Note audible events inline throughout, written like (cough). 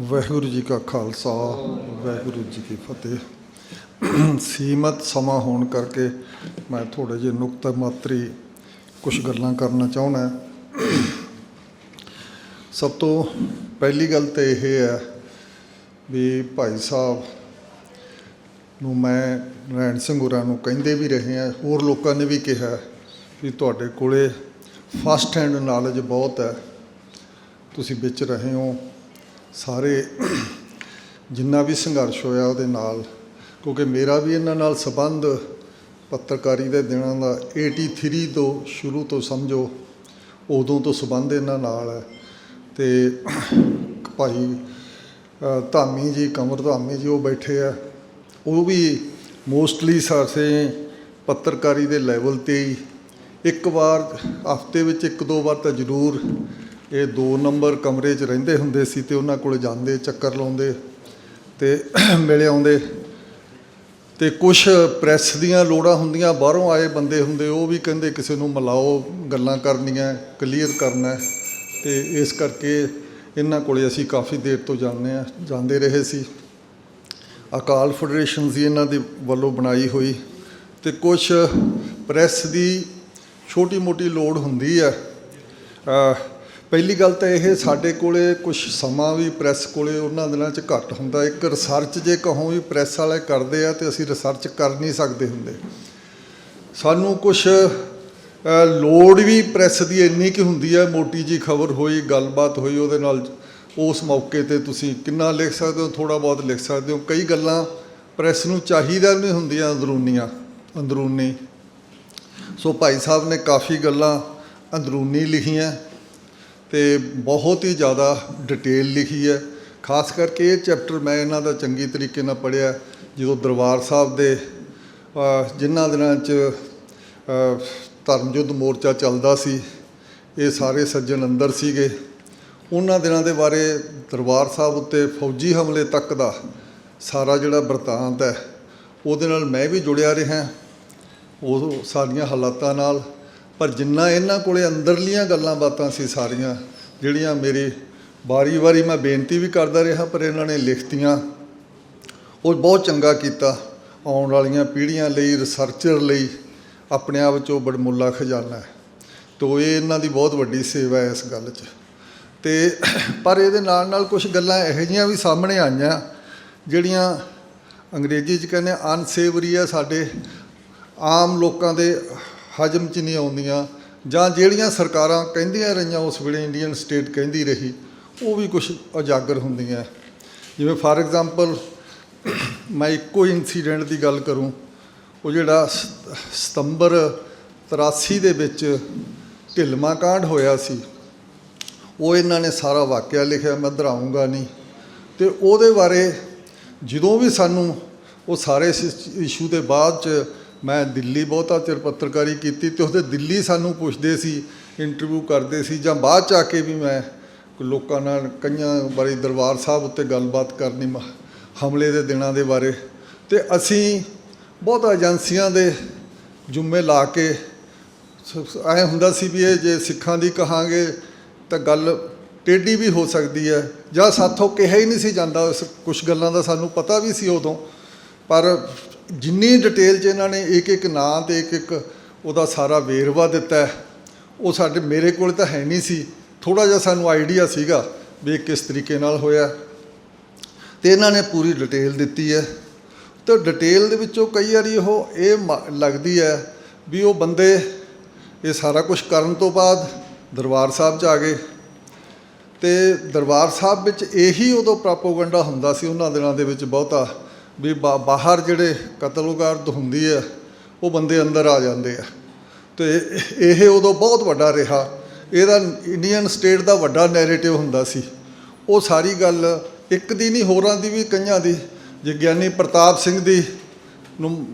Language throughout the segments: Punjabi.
ਵਾਹਿਗੁਰੂ ਜੀ ਕਾ ਖਾਲਸਾ, ਵਾਹਿਗੁਰੂ ਜੀ ਕੀ ਫਤਿਹ। ਸੀਮਤ ਸਮਾਂ ਹੋਣ ਕਰਕੇ ਮੈਂ ਥੋੜੇ ਜਿਹੇ ਨੁਕਤਾ ਮਾਤਰੀ ਕੁਝ ਗੱਲਾਂ ਕਰਨਾ ਚਾਹੁੰਦਾ ਸਭ ਤੋਂ ਪਹਿਲੀ ਗੱਲ ਤਾਂ ਇਹ ਹੈ ਵੀ ਭਾਈ ਸਾਹਿਬ ਨੂੰ ਮੈਂ ਰੈਣ ਸਿੰਘ ਹੋਰਾਂ ਨੂੰ ਕਹਿੰਦੇ ਵੀ ਰਹੇ ਆ ਹੋਰ ਲੋਕਾਂ ਨੇ ਵੀ ਕਿਹਾ ਵੀ ਤੁਹਾਡੇ ਕੋਲੇ ਫਸਟ ਹੈਂਡ ਨੌਲੇਜ ਬਹੁਤ ਹੈ। ਤੁਸੀਂ ਵਿੱਚ ਰਹੇ ਹੋ। ਸਾਰੇ ਜਿੰਨਾ ਵੀ ਸੰਘਰਸ਼ ਹੋਇਆ ਉਹਦੇ ਨਾਲ, ਕਿਉਂਕਿ ਮੇਰਾ ਵੀ ਇਹਨਾਂ ਨਾਲ ਸੰਬੰਧ ਪੱਤਰਕਾਰੀ ਦੇ ਦਿਨਾਂ ਦਾ 83 ਤੋਂ ਸ਼ੁਰੂ ਤੋਂ ਸਮਝੋ, ਉਦੋਂ ਤੋਂ ਸੰਬੰਧ ਇਹਨਾਂ ਨਾਲ ਹੈ। ਤੇ ਭਾਈ ਧਾਮੀ ਜੀ, ਕਮਰ ਧਾਮੀ ਜੀ ਉਹ ਬੈਠੇ ਆ। ਉਹ ਵੀ ਮੋਸਟਲੀ ਸਾਰੇ ਪੱਤਰਕਾਰੀ ਦੇ ਲੈਵਲ ਤੇ ਹੀ। ਇੱਕ ਵਾਰ, ਹਫ਼ਤੇ ਵਿੱਚ ਇੱਕ ਦੋ ਵਾਰ ਤਾਂ ਜ਼ਰੂਰ ਇਹ ਦੋ ਨੰਬਰ ਕਮਰੇ 'ਚ ਰਹਿੰਦੇ ਹੁੰਦੇ ਸੀ ਤੇ ਉਹਨਾਂ ਕੋਲ ਜਾਂਦੇ, ਚੱਕਰ ਲਾਉਂਦੇ ਤੇ (clears throat) ਮਿਲ ਆਉਂਦੇ। ਤੇ ਕੁਝ ਪ੍ਰੈਸ ਦੀਆਂ ਲੋੜਾਂ ਹੁੰਦੀਆਂ, ਬਾਹਰੋਂ ਆਏ ਬੰਦੇ ਹੁੰਦੇ, ਉਹ ਵੀ ਕਹਿੰਦੇ ਕਿਸੇ ਨੂੰ ਮਿਲਾਓ, ਗੱਲਾਂ ਕਰਨੀਆਂ, ਕਲੀਅਰ ਕਰਨਾ। ਹੈ। ਤੇ ਇਸ ਕਰਕੇ ਇਹਨਾਂ ਕੋਲੇ ਅਸੀਂ ਕਾਫੀ ਦੇਰ ਤੋਂ ਜਾਂਦੇ ਆ, ਜਾਂਦੇ ਰਹੇ ਸੀ। ਅਕਾਲ ਫੈਡਰੇਸ਼ਨ ਸੀ ਇਹਨਾਂ ਦੇ ਵੱਲੋਂ ਬਣਾਈ ਹੋਈ ਤੇ ਕੁਝ ਪ੍ਰੈਸ ਦੀ ਛੋਟੀ ਮੋਟੀ ਲੋੜ ਹੁੰਦੀ ਹੈ ਪਹਿਲੀ ਗੱਲ ਤਾਂ ਇਹ ਸਾਡੇ ਕੋਲੇ ਕੁਝ ਸਮਾਂ ਵੀ ਪ੍ਰੈਸ ਕੋਲੇ ਉਹਨਾਂ ਦਿਨਾਂ 'ਚ ਘੱਟ ਹੁੰਦਾ। ਇੱਕ ਰਿਸਰਚ ਜੇ ਕਹੋ ਵੀ ਪ੍ਰੈਸ ਵਾਲੇ ਕਰਦੇ ਆ ਤੇ ਅਸੀਂ ਰਿਸਰਚ ਕਰ ਨਹੀਂ ਸਕਦੇ ਹੁੰਦੇ। ਸਾਨੂੰ ਕੁਝ ਲੋੜ ਵੀ ਪ੍ਰੈਸ ਦੀ ਇੰਨੀ ਕਿ ਹੁੰਦੀ ਹੈ ਮੋਟੀ ਜੀ ਖਬਰ ਹੋਈ, ਗੱਲਬਾਤ ਹੋਈ ਉਹਦੇ ਨਾਲ, ਉਸ ਮੌਕੇ ਤੇ ਤੁਸੀਂ ਕਿੰਨਾ ਲਿਖ ਸਕਦੇ ਹੋ ਥੋੜਾ ਬਹੁਤ ਲਿਖ ਸਕਦੇ ਹੋ। ਕਈ ਗੱਲਾਂ ਪ੍ਰੈਸ ਨੂੰ ਚਾਹੀਦਾ ਨਹੀਂ ਹੁੰਦੀਆਂ ਅੰਦਰੂਨੀਆਂ, ਅੰਦਰੂਨੀ। ਸੋ ਭਾਈ ਸਾਹਿਬ ਨੇ ਕਾਫੀ ਗੱਲਾਂ ਅੰਦਰੂਨੀ ਲਿਖੀਆਂ। ਤੇ ਬਹੁਤ ਹੀ ਜ਼ਿਆਦਾ ਡਿਟੇਲ ਲਿਖੀ ਹੈ। ਖਾਸ ਕਰਕੇ ਇਹ ਚੈਪਟਰ ਮੈਂ ਇਹਨਾਂ ਦਾ ਚੰਗੀ ਤਰੀਕੇ ਨਾਲ ਪੜ੍ਹਿਆ। ਜਦੋਂ ਦਰਬਾਰ ਸਾਹਿਬ ਦੇ ਜਿਨ੍ਹਾਂ ਦਿਨਾਂ 'ਚ ਅ, ਧਰਮ ਯੁੱਧ ਮੋਰਚਾ ਚੱਲਦਾ ਸੀ ਇਹ ਸਾਰੇ ਸੱਜਣ ਅੰਦਰ ਸੀਗੇ। ਉਹਨਾਂ ਦਿਨਾਂ ਦੇ ਬਾਰੇ ਦਰਬਾਰ ਸਾਹਿਬ ਉੱਤੇ ਫੌਜੀ ਹਮਲੇ ਤੱਕ ਦਾ ਸਾਰਾ ਜਿਹੜਾ ਵਰਤਾਂਤ ਹੈ ਉਹਦੇ ਨਾਲ ਮੈਂ ਵੀ ਜੁੜਿਆ ਰਿਹਾ। ਉਹ ਸਾਰੀਆਂ ਹਾਲਾਤਾਂ ਨਾਲ ਪਰ ਜਿੰਨਾ ਇਹਨਾਂ ਕੋਲੇ ਅੰਦਰਲੀਆਂ ਗੱਲਾਂ ਬਾਤਾਂ ਸੀ ਸਾਰੀਆਂ, ਜਿਹੜੀਆਂ ਮੇਰੀ ਵਾਰੀ-ਵਾਰੀ ਮੈਂ ਬੇਨਤੀ ਵੀ ਕਰਦਾ ਰਿਹਾ, ਪਰ ਇਹਨਾਂ ਨੇ ਲਿਖਤੀਆਂ। ਉਹ ਬਹੁਤ ਚੰਗਾ ਕੀਤਾ, ਆਉਣ ਵਾਲੀਆਂ ਪੀੜ੍ਹੀਆਂ ਲਈ, ਰਿਸਰਚਰ ਲਈ, ਆਪਣੇ ਆਪ 'ਚ ਉਹ ਬੜਮੁੱਲਾ ਖਜ਼ਾਨਾ ਹੈ। ਤੋ ਇਹ ਇਹਨਾਂ ਦੀ ਬਹੁਤ ਵੱਡੀ ਸੇਵਾ ਹੈ ਇਸ ਗੱਲ 'ਚ। ਤੇ ਪਰ ਇਹਦੇ ਨਾਲ ਨਾਲ ਕੁਝ ਗੱਲਾਂ ਇਹੋ ਜਿਹੀਆਂ ਵੀ ਸਾਹਮਣੇ ਆਈਆਂ, ਜਿਹੜੀਆਂ ਅੰਗਰੇਜ਼ੀ 'ਚ ਕਹਿੰਦੇ ਅਨਸੇਵਰੀ ਆ ਸਾਡੇ ਆਮ ਲੋਕਾਂ ਦੇ ਹਜਮ 'ਚ ਨਹੀਂ ਆਉਂਦੀਆਂ, ਜਾਂ ਜਿਹੜੀਆਂ ਸਰਕਾਰਾਂ ਕਹਿੰਦੀਆਂ ਰਹੀਆਂ, ਉਸ ਵੇਲੇ ਇੰਡੀਅਨ ਸਟੇਟ ਕਹਿੰਦੀ ਰਹੀ, ਉਹ ਵੀ ਕੁਝ ਉਜਾਗਰ ਹੁੰਦੀਆਂ। ਜਿਵੇਂ ਫਾਰ ਐਗਜ਼ਾਮਪਲ ਮੈਂ ਇੱਕੋ ਇਨਸੀਡੈਂਟ ਦੀ ਗੱਲ ਕਰੂੰ, ਉਹ ਜਿਹੜਾ ਸ- ਸਤੰਬਰ 83 ਦੇ ਵਿੱਚ ਢਿਲਮਾ ਕਾਂਡ ਹੋਇਆ ਸੀ, ਉਹ ਇਹਨਾਂ ਨੇ ਸਾਰਾ ਵਾਕਿਆ ਲਿਖਿਆ, ਮੈਂ ਦੁਹਰਾਊਂਗਾ ਨਹੀਂ। ਤੇ ਉਹਦੇ ਬਾਰੇ ਜਦੋਂ ਵੀ ਸਾਨੂੰ ਉਹ ਸਾਰੇ ਇਸ਼ੂ ਦੇ ਬਾਅਦ ਚ ਮੈਂ ਦਿੱਲੀ ਬਹੁਤਾ ਚਿਰ ਪੱਤਰਕਾਰੀ ਕੀਤੀ ਤੇ ਉਹਦੇ ਦਿੱਲੀ ਸਾਨੂੰ ਪੁੱਛਦੇ ਸੀ ਇੰਟਰਵਿਊ ਕਰਦੇ ਸੀ ਜਾਂ ਬਾਅਦ ਚ ਆ ਕੇ ਵੀ ਮੈਂ ਲੋਕਾਂ ਨਾਲ ਕਈਆਂ ਬਾਰੇ ਦਰਬਾਰ ਸਾਹਿਬ ਉੱਤੇ ਗੱਲਬਾਤ ਕਰਨੀ ਮ- ਹਮਲੇ ਦੇ ਦਿਨਾਂ ਦੇ ਬਾਰੇ ਤੇ ਅਸੀਂ ਬਹੁਤ ਏਜੰਸੀਆਂ ਦੇ ਜੁੰਮੇ ਲਾ ਕੇ ਐ ਹੁੰਦਾ ਸੀ ਵੀ ਇਹ ਜੇ ਸਿੱਖਾਂ ਦੀ ਕਹਾਂਗੇ ਤਾਂ ਗੱਲ ਟੇਢੀ ਵੀ ਹੋ ਸਕਦੀ ਹੈ ਜਾਂ ਸਾਥੋਂ ਕਿਹਾ ਹੀ ਨਹੀਂ ਸੀ ਜਾਂਦਾ, ਉਸ ਕੁਝ ਗੱਲਾਂ ਦਾ ਸਾਨੂੰ ਪਤਾ ਵੀ ਸੀ ਉਦੋਂ, ਪਰ ਜਿੰਨੀ ਡਿਟੇਲ 'ਚ ਇਹਨਾਂ ਨੇ ਇੱਕ ਇੱਕ ਨਾਂ ਤੇ ਇੱਕ ਇੱਕ ਉਹਦਾ ਸਾਰਾ ਵੇਰਵਾ ਦਿੱਤਾ ਉਹ ਸਾਡੇ ਮੇਰੇ ਕੋਲ ਤਾਂ ਹੈ ਨਹੀਂ ਸੀ। ਥੋੜਾ ਜਿਹਾ ਸਾਨੂੰ ਆਈਡੀਆ ਸੀਗਾ ਵੀ ਇਹ ਕਿਸ ਤਰੀਕੇ ਨਾਲ ਹੋਇਆ ਤੇ ਇਹਨਾਂ ਨੇ ਪੂਰੀ ਡਿਟੇਲ ਦਿੱਤੀ ਹੈ। ਤੇ ਡਿਟੇਲ ਦੇ ਵਿੱਚੋਂ ਕਈ ਵਾਰੀ ਉਹ ਇਹ ਮ- ਲੱਗਦੀ ਹੈ ਵੀ ਉਹ ਬੰਦੇ ਇਹ ਸਾਰਾ ਕੁਝ ਕਰਨ ਤੋਂ ਬਾਅਦ ਦਰਬਾਰ ਸਾਹਿਬ 'ਚ ਆ ਗਏ। ਤੇ ਦਰਬਾਰ ਸਾਹਿਬ ਵਿੱਚ ਇਹੀ ਉਦੋਂ ਪ੍ਰੋਪੋਗੰਡਾ ਹੁੰਦਾ ਸੀ ਉਹਨਾਂ ਦਿਨਾਂ ਦੇ ਵਿੱਚ ਬਹੁਤਾ। ਵੀ ਬਾ- ਬਾਹਰ ਜਿਹੜੇ ਕਤਲੋਗਾਰਦ ਹੁੰਦੀ ਹੈ, ਉਹ ਬੰਦੇ ਅੰਦਰ ਆ ਜਾਂਦੇ ਆ। ਤੇ ਇਹ ਉਦੋਂ ਬਹੁਤ ਵੱਡਾ ਰਿਹਾ। ਇਹਦਾ ਇੰਡੀਅਨ ਸਟੇਟ ਦਾ ਵੱਡਾ ਨੈਰੇਟਿਵ ਹੁੰਦਾ ਸੀ। ਉਹ ਸਾਰੀ ਗੱਲ ਇੱਕ ਦੀ ਨਹੀਂ, ਹੋਰਾਂ ਦੀ ਵੀ, ਕਈਆਂ ਦੀ। ਜੇ ਗਿਆਨੀ ਪ੍ਰਤਾਪ ਸਿੰਘ ਦੀ ਨੂੰ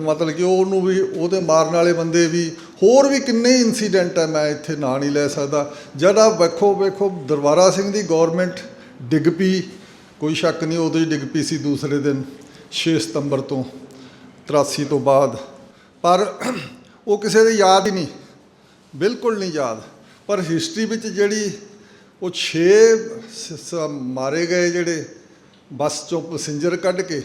ਮਤਲਬ ਕਿ ਉਹਨੂੰ ਵੀ, ਉਹਦੇ ਮਾਰਨ ਵਾਲੇ ਬੰਦੇ ਵੀ, ਹੋਰ ਵੀ ਕਿੰਨੇ ਇਨਸੀਡੈਂਟ ਹੈ ਮੈਂ ਇੱਥੇ ਨਾਂ ਨਹੀਂ ਲੈ ਸਕਦਾ। ਜਿਹੜਾ ਵੇਖੋ ਵੇਖੋ ਦਰਬਾਰਾ ਸਿੰਘ ਦੀ ਗਵਰਨਮੈਂਟ ਡਿੱਗ ਪਈ। ਕੋਈ ਸ਼ੱਕ ਨਹੀਂ, ਉਦੋਂ ਹੀ ਡਿੱਗ ਪਈ ਸੀ ਦੂਸਰੇ ਦਿਨ 6 ਸਤੰਬਰ ਤੋਂ 83 ਤੋਂ ਬਾਅਦ। ਪਰ ਉਹ ਕਿਸੇ ਦੀ ਯਾਦ ਹੀ ਨਹੀਂ, ਬਿਲਕੁਲ ਨਹੀਂ ਯਾਦ। ਪਰ ਹਿਸਟਰੀ ਵਿੱਚ ਜਿਹੜੀ ਉਹ 6 ਮਾਰੇ ਗਏ ਜਿਹੜੇ ਬੱਸ ਚੋਂ ਪੈਸੇਂਜਰ ਕੱਢ ਕੇ,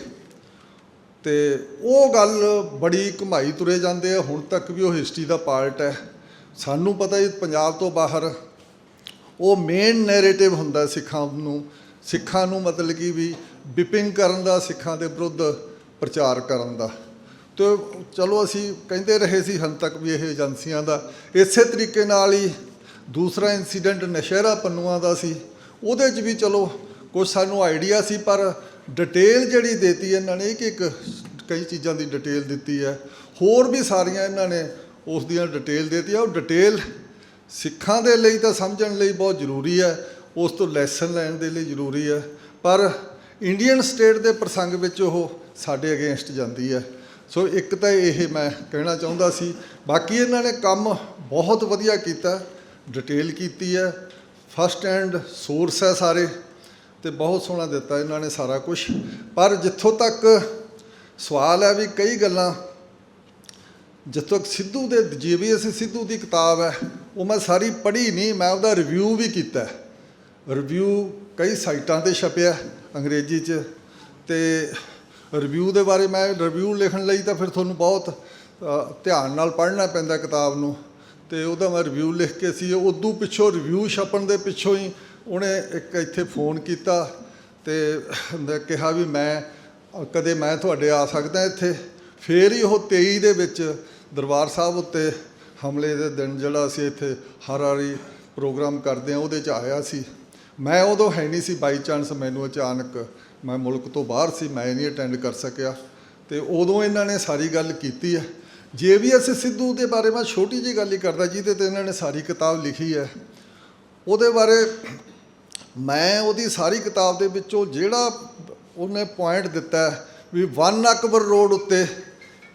ਤੇ ਉਹ ਗੱਲ ਬੜੀ ਘਮਾਈ ਤੁਰੇ ਜਾਂਦੇ ਆ। ਹੁਣ ਤੱਕ ਵੀ ਉਹ ਹਿਸਟਰੀ ਦਾ ਪਾਰਟ ਹੈ। ਸਾਨੂੰ ਪਤਾ ਜੀ, ਪੰਜਾਬ ਤੋਂ ਬਾਹਰ ਉਹ ਮੇਨ ਨੈਰੇਟਿਵ ਹੁੰਦਾ ਸਿੱਖਾਂ ਨੂੰ ਸਿੱਖਾਂ ਨੂੰ ਮਤਲਬ ਕਿ ਵੀ ਬਿਪਿੰਗ ਕਰਨ ਦਾ, ਸਿੱਖਾਂ ਦੇ ਵਿਰੁੱਧ ਪ੍ਰਚਾਰ ਕਰਨ ਦਾ। ਤੇ ਚਲੋ ਅਸੀਂ ਕਹਿੰਦੇ ਰਹੇ ਸੀ ਹੁਣ ਤੱਕ ਵੀ ਇਹ ਏਜੰਸੀਆਂ ਦਾ। ਇਸੇ ਤਰੀਕੇ ਨਾਲ ਹੀ ਦੂਸਰਾ ਇਨਸੀਡੈਂਟ ਨਸ਼ਹਿਰਾ ਪੰਨੂਆਂ ਦਾ ਸੀ। ਉਹਦੇ 'ਚ ਵੀ ਚਲੋ ਕੁਝ ਸਾਨੂੰ ਆਈਡੀਆ ਸੀ, ਪਰ ਡਿਟੇਲ ਜਿਹੜੀ ਦਿੱਤੀ ਇਹਨਾਂ ਨੇ, ਇੱਕ ਇੱਕ ਕਈ ਚੀਜ਼ਾਂ ਦੀ ਡਿਟੇਲ ਦਿੱਤੀ ਹੈ। ਹੋਰ ਵੀ ਸਾਰੀਆਂ ਇਹਨਾਂ ਨੇ ਉਸ ਦੀਆਂ ਡਿਟੇਲ ਦਿੱਤੀ ਹੈ ਉਹ ਡਿਟੇਲ ਸਿੱਖਾਂ ਦੇ ਲਈ ਤਾਂ ਸਮਝਣ ਲਈ ਬਹੁਤ ਜ਼ਰੂਰੀ ਹੈ। ਉਸ ਤੋਂ ਲੈਸਨ ਲੈਣ ਦੇ ਲਈ ਜ਼ਰੂਰੀ ਹੈ। ਪਰ ਇੰਡੀਅਨ ਸਟੇਟ ਦੇ ਪ੍ਰਸੰਗ ਵਿੱਚ ਉਹ ਸਾਡੇ ਅਗੇਂਸਟ ਜਾਂਦੀ ਹੈ। ਸੋ ਇੱਕ ਤਾਂ ਇਹ ਮੈਂ ਕਹਿਣਾ ਚਾਹੁੰਦਾ ਸੀ, ਬਾਕੀ ਇਹਨਾਂ ਨੇ ਕੰਮ ਬਹੁਤ ਵਧੀਆ ਕੀਤਾ ਡਿਟੇਲ ਕੀਤੀ ਹੈ। ਫਸਟ ਐਂਡ ਸੋਰਸ ਹੈ ਸਾਰੇ, ਤੇ ਬਹੁਤ ਸੋਹਣਾ ਦਿੱਤਾ ਇਹਨਾਂ ਨੇ ਸਾਰਾ ਕੁਝ ਪਰ ਜਿੱਥੋਂ ਤੱਕ ਸਵਾਲ ਹੈ ਵੀ ਕਈ ਗੱਲਾਂ, ਜਿੱਥੋਂ ਤੱਕ ਸਿੱਧੂ ਦੇ ਜੀਵੀਐਸ ਸਿੱਧੂ ਦੀ ਕਿਤਾਬ ਹੈ, ਉਹ ਮੈਂ ਸਾਰੀ ਪੜ੍ਹੀ ਨਹੀਂ, ਮੈਂ ਉਹਦਾ ਰਿਵਿਊ ਵੀ ਕੀਤਾ ਰਿਵਿਊ ਕਈ ਸਾਈਟਾਂ ਤੇ ਛਪਿਆ ਅੰਗਰੇਜ਼ੀ 'ਚ ਤੇ ਰਿਵਿਊ ਦੇ ਬਾਰੇ ਮੈਂ ਰਿਵਿਊ ਲਿਖਣ ਲਈ ਤਾਂ ਫਿਰ ਤੁਹਾਨੂੰ ਬਹੁਤ ਧਿਆਨ ਨਾਲ ਪੜ੍ਹਨਾ ਪੈਂਦਾ ਕਿਤਾਬ ਨੂੰ। ਤੇ ਉਹਦਾ ਮੈਂ ਰਿਵਿਊ ਲਿਖ ਕੇ ਸੀ, ਉਦੋਂ ਪਿੱਛੋਂ ਰਿਵਿਊ ਛਪਣ ਦੇ ਪਿੱਛੋਂ ਹੀ ਉਹਨੇ ਇੱਕ ਇੱਥੇ ਫੋਨ ਕੀਤਾ ਤੇ ਮੈਂ ਕਿਹਾ ਵੀ ਮੈਂ, ਕਦੇ ਮੈਂ ਤੁਹਾਡੇ ਆ ਸਕਦਾ ਇੱਥੇ? ਫੇਰ ਹੀ ਉਹ 23 ਦੇ ਵਿੱਚ ਦਰਬਾਰ ਸਾਹਿਬ ਉੱਤੇ ਹਮਲੇ ਦੇ ਦਿਨ ਜਿਹੜਾ ਅਸੀਂ ਇੱਥੇ ਹਰ ਵਾਰੀ ਪ੍ਰੋਗਰਾਮ ਕਰਦੇ ਆ ਉਹਦੇ 'ਚ ਆਇਆ ਸੀ। ਮੈਂ ਉਦੋਂ ਹੈ ਨਹੀਂ ਸੀ ਬਾਈ ਚਾਂਸ ਮੈਨੂੰ ਅਚਾਨਕ ਮੈਂ ਮੁਲਕ ਤੋਂ ਬਾਹਰ ਸੀ, ਮੈਂ ਨਹੀਂ ਅਟੈਂਡ ਕਰ ਸਕਿਆ ਤੇ ਉਦੋਂ ਇਹਨਾਂ ਨੇ ਸਾਰੀ ਗੱਲ ਕੀਤੀ ਹੈ। ਜੇ ਵੀ ਅਸੀਂ ਸਿੱਧੂ ਦੇ ਬਾਰੇ ਮੈਂ ਛੋਟੀ ਜਿਹੀ ਗੱਲ ਹੀ ਕਰਦਾ, ਜਿਹਦੇ ਤੇ ਇਹਨਾਂ ਨੇ ਸਾਰੀ ਕਿਤਾਬ ਲਿਖੀ ਹੈ, ਉਹਦੇ ਬਾਰੇ ਮੈਂ ਉਹਦੀ ਸਾਰੀ ਕਿਤਾਬ ਦੇ ਵਿੱਚੋਂ ਜਿਹੜਾ ਉਹਨੇ ਪੁਆਇੰਟ ਦਿੱਤਾ ਵੀ ਵਨ ਅਕਬਰ ਰੋਡ ਉੱਤੇ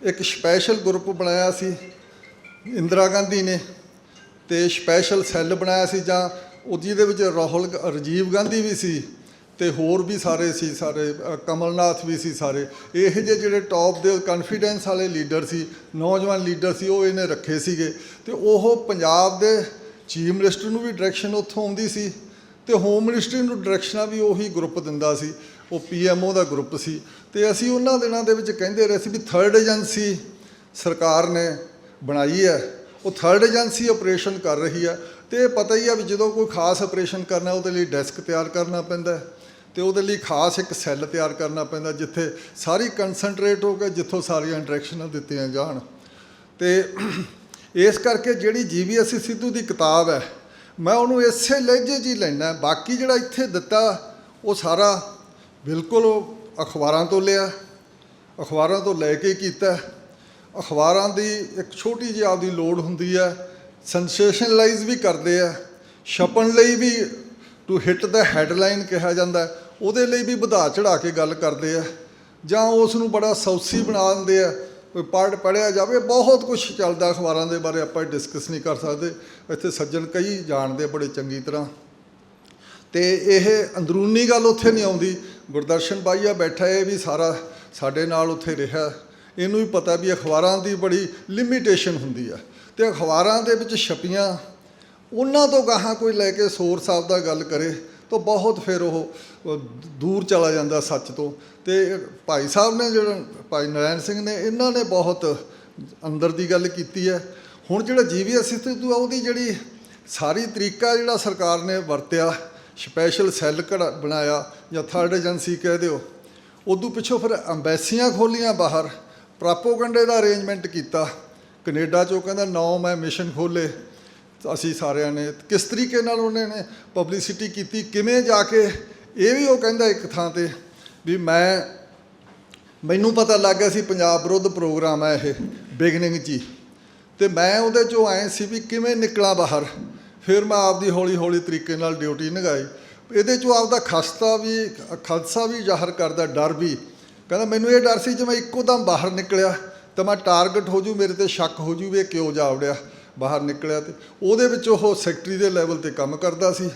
ਇੱਕ ਸਪੈਸ਼ਲ ਗਰੁੱਪ ਬਣਾਇਆ ਸੀ, ਇੰਦਰਾ ਗਾਂਧੀ ਨੇ ਤੇ ਸਪੈਸ਼ਲ ਸੈੱਲ ਬਣਾਇਆ ਸੀ ਜਾਂ ਉਹ ਜਿਹਦੇ ਵਿੱਚ ਰਾਹੁਲ ਗ- ਰਾਜੀਵ ਗਾਂਧੀ ਵੀ ਸੀ ਤੇ ਹੋਰ ਵੀ ਸਾਰੇ ਸੀ, ਸਾਰੇ ਕਮਲਨਾਥ ਵੀ ਸੀ ਸਾਰੇ। ਇਹ ਜਿਹੇ ਜਿਹੜੇ ਟੌਪ ਦੇ ਕੌਨਫੀਡੈਂਸ ਵਾਲੇ ਲੀਡਰ ਸੀ, ਨੌਜਵਾਨ ਲੀਡਰ ਸੀ, ਉਹ ਇਹਨੇ ਰੱਖੇ ਸੀਗੇ। ਤੇ ਉਹ ਪੰਜਾਬ ਦੇ ਚੀਫ ਮਿਨਿਸਟਰ ਨੂੰ ਵੀ ਡਾਇਰੈਕਸ਼ਨ ਉੱਥੋਂ ਆਉਂਦੀ ਸੀ ਤੇ ਹੋਮ ਮਿਨਿਸਟਰੀ ਨੂੰ ਡਾਇਰੈਕਸ਼ਨਾਂ ਵੀ ਉਹੀ ਗਰੁੱਪ ਦਿੰਦਾ ਸੀ। ਉਹ ਪੀਐਮਓ ਦਾ ਗਰੁੱਪ ਸੀ। ਤੇ ਅਸੀਂ ਉਹਨਾਂ ਦਿਨਾਂ ਦੇ ਵਿੱਚ ਕਹਿੰਦੇ ਰਹੇ ਸੀ ਵੀ ਥਰਡ ਏਜੰਸੀ ਸਰਕਾਰ ਨੇ ਬਣਾਈ ਹੈ। ਉਹ ਥਰਡ ਏਜੰਸੀ ਆਪਰੇਸ਼ਨ ਕਰ ਰਹੀ ਹੈ। ਤੇ ਪਤਾ ਹੀ ਆ ਵੀ ਜਦੋਂ ਕੋਈ ਖਾਸ ਆਪਰੇਸ਼ਨ ਕਰਨਾ ਉਹਦੇ ਲਈ ਡੈਸਕ ਤਿਆਰ ਕਰਨਾ ਪੈਂਦਾ ਹੈ ਤੇ ਉਹਦੇ ਲਈ ਖਾਸ ਇੱਕ ਸੈੱਲ ਤਿਆਰ ਕਰਨਾ ਪੈਂਦਾ ਜਿੱਥੇ ਸਾਰੀ ਕਨਸੈਂਟਰੇਟ ਹੋ ਕੇ ਜਿੱਥੋਂ ਸਾਰੀਆਂ ਇੰਟਰੈਕਸ਼ਨਾਂ ਦਿੱਤੀਆਂ ਜਾਣ। ਤੇ ਇਸ ਕਰਕੇ ਜਿਹੜੀ ਜੀਵੀਐਸਸੀ ਸਿੱਧੂ ਦੀ ਕਿਤਾਬ ਹੈ, ਮੈਂ ਉਹਨੂੰ ਇਸੇ ਲਹਿਜੇ 'ਚ ਹੀ ਲੈਣਾ ਬਾਕੀ ਜਿਹੜਾ ਇੱਥੇ ਦਿੱਤਾ, ਉਹ ਸਾਰਾ ਬਿਲਕੁਲ ਉਹ ਅਖਬਾਰਾਂ ਤੋਂ ਲਿਆ, ਅਖਬਾਰਾਂ ਤੋਂ ਲੈ ਕੇ ਕੀਤਾ। ਅਖਬਾਰਾਂ ਦੀ ਇੱਕ ਛੋਟੀ ਜਿਹੀ ਆਪਦੀ ਲੋੜ ਹੁੰਦੀ ਹੈ ਸੈਂਸੇਸ਼ਨਲਾਈਜ਼ ਵੀ ਕਰਦੇ ਆ। ਛਪਣ ਲਈ ਵੀ ਟੂ ਹਿੱਟ ਦਾ ਹੈਡਲਾਈਨ ਕਿਹਾ ਜਾਂਦਾ ਉਹਦੇ ਲਈ ਵੀ ਵਧਾ ਚੜਾ ਕੇ ਗੱਲ ਕਰਦੇ ਆ। ਜਾਂ ਉਸ ਨੂੰ ਬੜਾ ਸੌਸੀ ਬਣਾ ਦਿੰਦੇ ਆ। ਕੋਈ ਪੜ੍ਹ ਪੜਿਆ ਜਾਵੇ, ਬਹੁਤ ਕੁਝ ਚੱਲਦਾ ਅਖਬਾਰਾਂ ਦੇ ਬਾਰੇ ਆਪਾਂ ਡਿਸਕਸ ਨਹੀਂ ਕਰ ਸਕਦੇ। ਇੱਥੇ ਸੱਜਣ ਕਈ ਜਾਣਦੇ ਬੜੇ ਚੰਗੀ ਤਰ੍ਹਾਂ। ਤੇ ਇਹ ਅੰਦਰੂਨੀ ਗੱਲ ਉੱਥੇ ਨਹੀਂ ਆਉਂਦੀ। ਗੁਰਦਰਸ਼ਨ ਬਾਈਆ ਬੈਠਾ, ਇਹ ਵੀ ਸਾਰਾ ਸਾਡੇ ਨਾਲ ਉੱਥੇ ਰਿਹਾ। ਇਹਨੂੰ ਵੀ ਪਤਾ ਵੀ ਅਖਬਾਰਾਂ ਦੀ ਬੜੀ ਲਿਮਿਟੇਸ਼ਨ ਹੁੰਦੀ ਆ। ਤੇ ਅਖਬਾਰਾਂ ਦੇ ਵਿੱਚ ਛਪੀਆਂ, ਉਹਨਾਂ ਤੋਂ ਗਾਹਾਂ ਕੋਈ ਲੈ ਕੇ ਸੋਰ ਸਾਹਿਬ ਦਾ ਗੱਲ ਕਰੇ ਤਾਂ ਬਹੁਤ ਫਿਰ ਉਹ ਦੂਰ ਚਲਾ ਜਾਂਦਾ ਸੱਚ ਤੋਂ। ਤੇ ਭਾਈ ਸਾਹਿਬ ਨੇ ਜਿਹੜਾ, ਭਾਈ ਨਰੈਣ ਸਿੰਘ ਨੇ, ਇਹਨਾਂ ਨੇ ਬਹੁਤ ਅੰਦਰ ਦੀ ਗੱਲ ਕੀਤੀ ਹੈ। ਹੁਣ ਜਿਹੜਾ ਜੀਵੀਐਸ ਸਿੱਧੂ ਆ, ਉਹਦੀ ਜਿਹੜੀ ਸਾਰੀ ਤਰੀਕਾ ਜਿਹੜਾ ਸਰਕਾਰ ਨੇ ਵਰਤਿਆ ਸਪੈਸ਼ਲ ਸੈੱਲ ਕਢਾ ਬਣਾਇਆ, ਜਾਂ ਥਰਡ ਏਜੰਸੀ ਕਹਿ ਦਿਓ, ਉਦੋਂ ਪਿੱਛੋਂ ਫਿਰ ਅੰਬੈਸੀਆਂ ਖੋਲੀਆਂ ਬਾਹਰ ਪ੍ਰਾਪੋਗੰਡੇ ਦਾ ਅਰੇਂਜਮੈਂਟ ਕੀਤਾ। ਕੈਨੇਡਾ ਚੋਂ ਕਹਿੰਦਾ, ਨੌ, ਮੈਂ ਮਿਸ਼ਨ ਖੋਲੇ ਅਸੀਂ ਸਾਰਿਆਂ ਨੇ, ਕਿਸ ਤਰੀਕੇ ਨਾਲ ਉਹਨੇ ਨੇ ਪਬਲਿਸਿਟੀ ਕੀਤੀ, ਕਿਵੇਂ ਜਾ ਕੇ, ਇਹ ਵੀ ਉਹ ਕਹਿੰਦਾ ਇੱਕ ਥਾਂ ਤੇ ਵੀ ਮੈਂ, ਮੈਨੂੰ ਪਤਾ ਲੱਗ ਗਿਆ ਸੀ ਪੰਜਾਬ ਵਿਰੁੱਧ ਪ੍ਰੋਗਰਾਮ ਹੈ ਇਹ ਬਿਗਨਿੰਗ 'ਚ ਹੀ। ਤੇ ਮੈਂ ਉਹਦੇ ਚੋਂ ਆਏ ਸੀ ਵੀ ਕਿਵੇਂ ਨਿਕਲਾਂ ਬਾਹਰ। ਫਿਰ ਮੈਂ ਆਪਦੀ ਹੌਲੀ ਹੌਲੀ ਤਰੀਕੇ ਨਾਲ ਡਿਊਟੀ ਨਿਭਾਈ ਇਹਦੇ ਚੋਂ ਆਪਦਾ ਖਸਤਾ ਵੀ ਖਦਸ਼ਾ ਵੀ ਜ਼ਾਹਰ ਕਰਦਾ, ਡਰ ਵੀ। ਕਹਿੰਦਾ, ਮੈਨੂੰ ਇਹ ਡਰ ਸੀ ਜੇ ਮੈਂ ਇੱਕੋ ਦਮ ਬਾਹਰ ਨਿਕਲਿਆ ਤਾਂ ਮੈਂ ਟਾਰਗੇਟ ਹੋ ਜੂ, ਮੇਰੇ ਤੇ ਸ਼ੱਕ ਹੋ ਜੂ ਵੀ ਇਹ ਕਿਉਂ ਜਾ ਵੜਿਆ, ਬਾਹਰ ਨਿਕਲਿਆ ਤੇ। ਉਹਦੇ ਵਿੱਚ ਉਹ ਸੈਕਟਰੀ ਦੇ ਲੈਵਲ ਤੇ ਕੰਮ ਕਰਦਾ ਸੀ,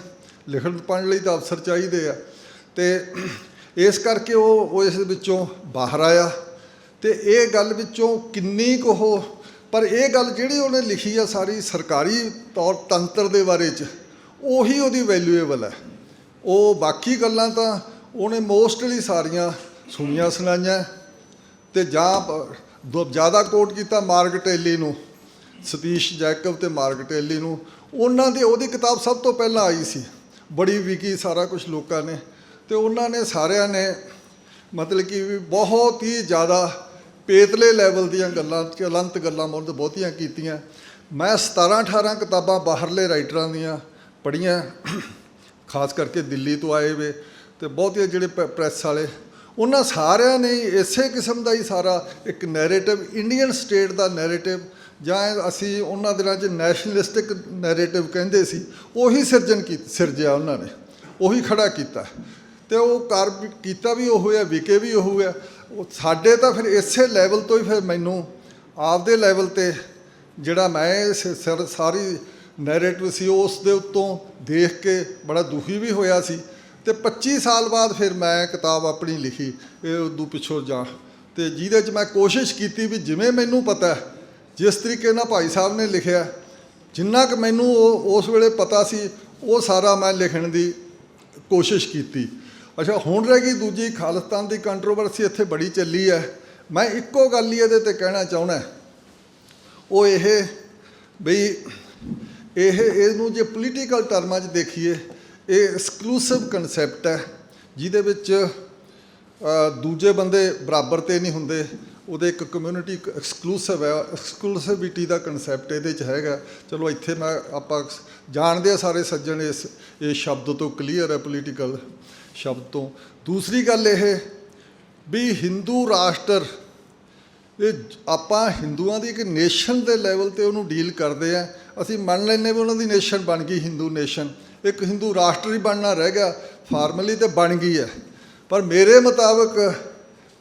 ਲਿਖਣ ਪੜ੍ਹਨ ਲਈ ਤਾਂ ਅਫਸਰ ਚਾਹੀਦੇ ਆ। ਤੇ ਇਸ ਕਰਕੇ ਉਹ ਉਹ ਇਸ ਵਿੱਚੋਂ ਬਾਹਰ ਆਇਆ। ਤੇ ਇਹ ਗੱਲ ਵਿੱਚੋਂ ਕਿੰਨੀ ਕੁ ਉਹ, ਪਰ ਇਹ ਗੱਲ ਜਿਹੜੀ ਉਹਨੇ ਲਿਖੀ ਆ ਸਾਰੀ ਸਰਕਾਰੀ ਤੌਰ, ਤੰਤਰ ਦੇ ਬਾਰੇ ਚ, ਉਹੀ ਉਹਦੀ ਵੈਲਿਊਏਬਲ ਹੈ ਉਹ ਬਾਕੀ ਗੱਲਾਂ ਤਾਂ ਉਹਨੇ ਮੋਸਟਲੀ ਸਾਰੀਆਂ ਸੁਣੀਆਂ ਸੁਣਾਈਆਂ, ਤੇ ਜਾਂ ਜ਼ਿਆਦਾ ਕੋਟ ਕੀਤਾ ਮਾਰਕ ਟੈਲੀ ਨੂੰ, ਸਤੀਸ਼ ਜੈਕਬ ਤੇ ਮਾਰਕ ਟੈਲੀ ਨੂੰ। ਉਹਨਾਂ ਦੀ, ਉਹਦੀ ਕਿਤਾਬ ਸਭ ਤੋਂ ਪਹਿਲਾਂ ਆਈ ਸੀ। ਬੜੀ ਵਿਕੀ ਸਾਰਾ ਕੁਝ ਲੋਕਾਂ ਨੇ। ਤੇ ਉਹਨਾਂ ਨੇ ਸਾਰਿਆਂ ਨੇ ਮਤਲਬ ਕਿ ਵੀ ਬਹੁਤ ਹੀ ਜ਼ਿਆਦਾ ਪੇਤਲੇ ਲੈਵਲ ਦੀਆਂ ਗੱਲਾਂ, ਚਲੰਤ ਗੱਲਾਂ ਬਹੁਤ ਬਹੁਤੀਆਂ ਕੀਤੀਆਂ। ਮੈਂ 17 18 ਕਿਤਾਬਾਂ ਬਾਹਰਲੇ ਰਾਈਟਰਾਂ ਦੀਆਂ ਪੜ੍ਹੀਆਂ, ਖਾਸ ਕਰਕੇ ਦਿੱਲੀ ਤੋਂ ਆਏ ਵੇ। ਤੇ ਬਹੁਤੇ ਜਿਹੜੇ ਪ੍ਰੈਸ ਵਾਲੇ ਉਹਨਾਂ ਸਾਰਿਆਂ ਨੇ ਇਸੇ ਕਿਸਮ ਦਾ ਹੀ ਸਾਰਾ ਇੱਕ ਨੈਰੇਟਿਵ ਇੰਡੀਅਨ ਸਟੇਟ ਦਾ ਨੈਰੇਟਿਵ ਜਾਂ ਅਸੀਂ ਉਹਨਾਂ ਦਿਨਾਂ 'ਚ ਨੈਸ਼ਨਲਿਸਟਿਕ ਨੈਰੇਟਿਵ ਕਹਿੰਦੇ ਸੀ, ਉਹੀ ਸਿਰਜਣ ਕੀ, ਸਿਰਜਿਆ ਉਹਨਾਂ ਨੇ, ਉਹੀ ਖੜਾ ਕੀਤਾ। ਤੇ ਉਹ ਕਾਰ ਕੀਤਾ ਵੀ ਉਹ ਹੈ ਵਿਕੇ ਵੀ ਉਹ ਹੈ ਸਾਡੇ ਤਾਂ ਫਿਰ ਇਸੇ ਲੈਵਲ ਤੋਂ ਹੀ ਫਿਰ ਮੈਨੂੰ ਆਪਦੇ ਲੈਵਲ ਤੇ ਜਿਹੜਾ ਮੈਂ ਸਿਰ, ਸਾਰੀ ਨੈਰੇਟਿਵ ਸੀ, ਉਸ ਦੇ ਉੱਤੋਂ ਦੇਖ ਕੇ ਬੜਾ ਦੁਖੀ ਵੀ ਹੋਇਆ ਸੀ। ਤੇ 25 ਸਾਲ ਬਾਅਦ ਫਿਰ ਮੈਂ ਕਿਤਾਬ ਆਪਣੀ ਲਿਖੀ, ਇਹ ਉਦੋਂ ਪਿੱਛੋਂ ਜਾ। ਤੇ ਜਿਹਦੇ 'ਚ ਮੈਂ ਕੋਸ਼ਿਸ਼ ਕੀਤੀ ਵੀ ਜਿਵੇਂ ਮੈਨੂੰ ਪਤਾ, ਜਿਸ ਤਰੀਕੇ ਨਾਲ ਭਾਈ ਸਾਹਿਬ ਨੇ ਲਿਖਿਆ, ਜਿੰਨਾ ਕਿ ਮੈਨੂੰ ਉਹ, ਉਸ ਵੇਲੇ ਪਤਾ ਸੀ, ਉਹ ਸਾਰਾ ਮੈਂ ਲਿਖਣ ਦੀ ਕੋਸ਼ਿਸ਼ ਕੀਤੀ। ਅੱਛਾ, ਹੁਣ ਰਹਿ ਗਈ ਦੂਜੀ ਖਾਲਿਸਤਾਨ ਦੀ ਕੰਟਰੋਵਰਸੀ ਇੱਥੇ ਬੜੀ ਚੱਲੀ ਹੈ ਮੈਂ ਇੱਕੋ ਗੱਲ ਹੀ ਇਹਦੇ ਤੇ ਕਹਿਣਾ ਚਾਹੁੰਦਾ ਉਹ ਇਹ ਬਈ, ਇਹ, ਇਹਨੂੰ ਜੇ ਪੋਲੀਟੀਕਲ ਟਰਮਾਂ 'ਚ ਦੇਖੀਏ ਇਹ ਐਕਸਕਲੂਸਿਵ ਕਨਸੈਪਟ ਹੈ, ਜਿਹਦੇ ਵਿੱਚ ਦੂਜੇ ਬੰਦੇ ਬਰਾਬਰ ਤੇ ਨਹੀਂ ਹੁੰਦੇ, ਉਹਦੇ ਇੱਕ ਕਮਿਊਨਿਟੀ ਐਕਸਕਲੂਸਿਵ ਹੈ ਐਕਸਕਲੂਸਿਵਿਟੀ ਦਾ ਕਨਸੈਪਟ ਇਹਦੇ 'ਚ ਹੈਗਾ। ਚਲੋ ਇੱਥੇ ਮੈਂ, ਆਪਾਂ ਜਾਣਦੇ ਆ ਸਾਰੇ ਸੱਜਣ ਇਸ, ਇਹ ਸ਼ਬਦ ਤੋਂ ਕਲੀਅਰ ਹੈ ਪੋਲੀਟੀਕਲ ਸ਼ਬਦ ਤੋਂ। ਦੂਸਰੀ ਗੱਲ ਇਹ ਵੀ ਹਿੰਦੂ ਰਾਸ਼ਟਰ, ਇਹ ਆਪਾਂ ਹਿੰਦੂਆਂ ਦੀ ਇੱਕ ਨੇਸ਼ਨ ਦੇ ਲੈਵਲ ਤੇ ਉਹਨੂੰ ਡੀਲ ਕਰਦੇ ਆ। ਅਸੀਂ ਮੰਨ ਲੈਂਦੇ ਵੀ ਉਹਨਾਂ ਦੀ ਨੇਸ਼ਨ ਬਣ ਗਈ ਹਿੰਦੂ ਨੇਸ਼ਨ ਇੱਕ ਹਿੰਦੂ ਰਾਸ਼ਟਰ ਹੀ ਬਣਨਾ ਰਹਿ ਗਿਆ ਫਾਰਮਲੀ ਤੇ ਬਣ ਗਈ ਹੈ। ਪਰ ਮੇਰੇ ਮੁਤਾਬਕ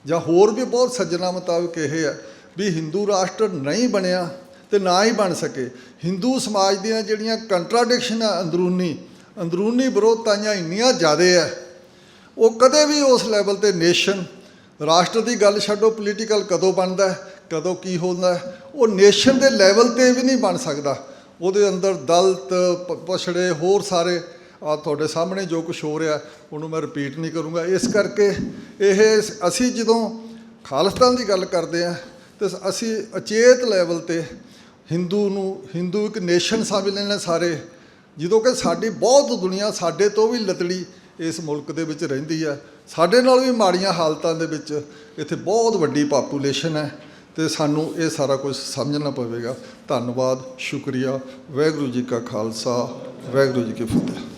ਜਾਂ ਹੋਰ ਵੀ ਬਹੁਤ ਸੱਜਣਾ ਮੁਤਾਬਕ ਇਹ ਹੈ ਵੀ ਹਿੰਦੂ ਰਾਸ਼ਟਰ ਨਹੀਂ ਬਣਿਆ ਤੇ ਨਾ ਹੀ ਬਣ ਸਕੇ। ਹਿੰਦੂ ਸਮਾਜ ਦੀਆਂ ਜਿਹੜੀਆਂ ਕੰਟਰਾਡਿਕਸ਼ਨਾਂ ਅੰਦਰੂਨੀ ਅੰਦਰੂਨੀ ਵਿਰੋਧਤਾਈਆਂ ਇੰਨੀਆਂ ਜ਼ਿਆਦਾ ਹੈ। ਉਹ ਕਦੇ ਵੀ ਉਸ ਲੈਵਲ ਤੇ ਨੇਸ਼ਨ ਰਾਸ਼ਟਰ ਦੀ ਗੱਲ ਛੱਡੋ ਪੋਲੀਟੀਕਲ ਕਦੋਂ ਬਣਦਾ ਕਦੋਂ ਕੀ ਹੁੰਦਾ ਉਹ ਨੇਸ਼ਨ ਦੇ ਲੈਵਲ ਤੇ ਵੀ ਨਹੀਂ ਬਣ ਸਕਦਾ। ਉਹਦੇ ਅੰਦਰ ਦਲਤ, ਪ- ਪਛੜੇ, ਹੋਰ ਸਾਰੇ ਆ ਤੁਹਾਡੇ ਸਾਹਮਣੇ ਜੋ ਕੁਝ ਹੋ ਰਿਹਾ, ਉਹਨੂੰ ਮੈਂ ਰਿਪੀਟ ਨਹੀਂ ਕਰੂੰਗਾ। ਇਸ ਕਰਕੇ ਇਹ ਅਸੀਂ ਜਦੋਂ ਖਾਲਸਤਾਨ ਦੀ ਗੱਲ ਕਰਦੇ ਆ ਤੇ ਅਸੀਂ ਅਚੇਤ ਲੈਵਲ ਤੇ ਹਿੰਦੂ ਨੂੰ ਹਿੰਦੂ ਇੱਕ ਨੇਸ਼ਨ ਸਮਝ ਲੈਣਾ ਸਾਰੇ। ਜਦੋਂ ਕਿ ਸਾਡੀ ਬਹੁਤ ਦੁਨੀਆ ਸਾਡੇ ਤੋਂ ਵੀ ਲਤੜੀ ਇਸ ਮੁਲਕ ਦੇ ਵਿੱਚ ਰਹਿੰਦੀ ਹੈ ਸਾਡੇ ਨਾਲ ਵੀ ਮਾੜੀਆਂ ਹਾਲਤਾਂ ਦੇ ਵਿੱਚ ਇੱਥੇ ਬਹੁਤ ਵੱਡੀ ਪਾਪੂਲੇਸ਼ਨ ਹੈ। ਤੇ ਸਾਨੂੰ ਇਹ ਸਾਰਾ ਕੁਝ ਸਮਝਣਾ ਪਵੇਗਾ। ਧੰਨਵਾਦ, ਸ਼ੁਕਰੀਆ। ਵਾਹਿਗੁਰੂ ਜੀ ਕਾ ਖਾਲਸਾ, ਵਾਹਿਗੁਰੂ ਜੀ ਕੀ ਫਤਿਹ।